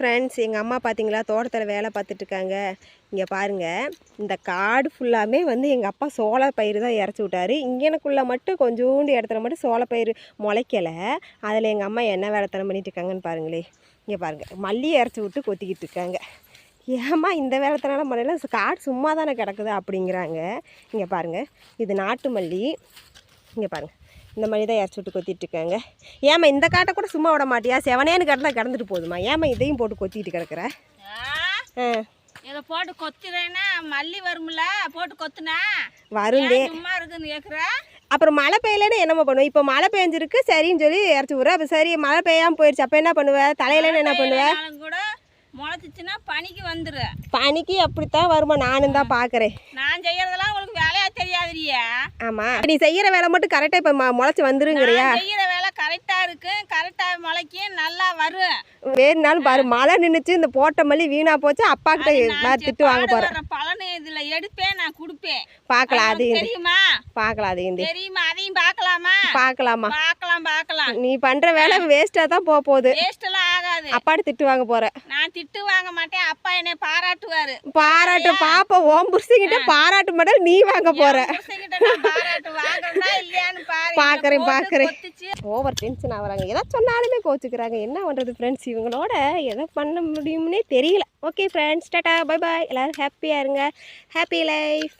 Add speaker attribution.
Speaker 1: Friends எங்கள் அம்மா பார்த்தீங்களா தோட்டத்தில் வேலை பார்த்துட்ருக்காங்க இங்கே பாருங்கள் இந்த காடு ஃபுல்லாமே வந்து எங்கள் அப்பா சோள பயிர் தான் இறச்சி விட்டாரு. இங்கேனக்குள்ளே மட்டும் கொஞ்சோண்டு இடத்துல மட்டும் சோள பயிர் முளைக்கலை. அதில் எங்கள் அம்மா என்ன வேலைத்தனம் பண்ணிட்டு இருக்காங்கன்னு பாருங்களே. இங்கே பாருங்கள் மல்லி இறச்சி விட்டு கொத்திக்கிட்டு இருக்காங்க ஏம்மா இந்த வேலைத்தனால மழையில காடு சும்மா தானே கிடக்குது அப்படிங்கிறாங்க. இங்கே பாருங்கள் இது நாட்டு மல்லி. இங்கே பாருங்கள் இந்த மாதிரி தான் இறச்சி விட்டு கொத்திட்டு இருக்காங்க ஏம்மா இந்த காட்டை கூட சும்மா விட மாட்டியா? செவனேன்னு கிடந்தா கிடந்துட்டு போகுதுமா ஏம்மா இதையும் போட்டு கொத்திட்டு கிடக்குற?
Speaker 2: இதை போட்டு கொத்துறேன்னா மல்லி வரும்ல? போட்டு கொத்துனா?
Speaker 1: வருந்தே
Speaker 2: சும்மா இருக்குன்னு கேட்குற
Speaker 1: அப்புறம் மழை பெய்யலன்னு என்னம்மா பண்ணுவேன் இப்போ மழை பெஞ்சிருக்கு சரின்னு சொல்லி இறச்சி விட்ற. அப்போ சரி மழை பெய்யாமல் போயிடுச்சு அப்போ என்ன பண்ணுவ? தலையிலன்னு என்ன பண்ணுவ?
Speaker 2: நாளும் கூட முளைச்சிச்சுன்னா பனிக்கு வந்துரு.
Speaker 1: பனிக்கு அப்படித்தான் வருமா நானும் தான் பார்க்குறேன்
Speaker 2: நான் செய்யறதெல்லாம் உங்களுக்கு வேலையா தெரியாதுரியா?
Speaker 1: ஆமாம் நீ செய்கிற வேலை மட்டும் கரெக்டாக இப்போ முளைச்சி வந்துருங்கிறியா
Speaker 2: நான் செய்யற வேலை கரெக்டா இருக்கு. கரெக்டா முளைக்கும் நல்லா வரும்
Speaker 1: வேறுனாலும் பாரு மழை நின்றுச்சு இந்த போட்ட மல்லி வீணா போச்சு அப்பா கிட்ட வேறு திட்டு வாங்க போகிறேன்
Speaker 2: பலனை இதுல எடுப்பேன் நான் கொடுப்பேன்.
Speaker 1: பார்க்கலாம்
Speaker 2: அது தெரியுமா?
Speaker 1: பார்க்கலாம் அதையும்
Speaker 2: தெரியுமா? அதையும் பார்க்கலாமா?
Speaker 1: பார்க்கலாமா?
Speaker 2: பார்க்கலாம். பார்க்கலாம்
Speaker 1: நீ பண்ணுற வேலை வேஸ்ட்டாக தான் போக போகுது.
Speaker 2: வேஸ்ட் எல்லாம் ஆகாது.
Speaker 1: அப்பாடி திட்டு வாங்க போகிற
Speaker 2: நான் திட்டு வாங்க மாட்டேன். அப்பா என்னை பாராட்டுவாரு.
Speaker 1: பாராட்டு பாப்பா ஓம் புருஷங்கிட்ட பாராட்டு மாடல் நீ வாங்க போற.
Speaker 2: பாராட்டு வாங்குறதா இல்லையான்னு பாரு.
Speaker 1: பார்க்கறேன்.
Speaker 2: கொத்துச்சு.
Speaker 1: ஓவர் டென்ஷன் ஆகுறாங்க. எதை சொன்னாலுமே கோச்சுக்கிறாங்க. என்ன பண்ணுறது ஃப்ரெண்ட்ஸ் இவங்களோட எதை பண்ண முடியும்னே தெரியல. Okay friends tata bye bye எல்லோரும் ஹாப்பியாக இருங்க. Happy life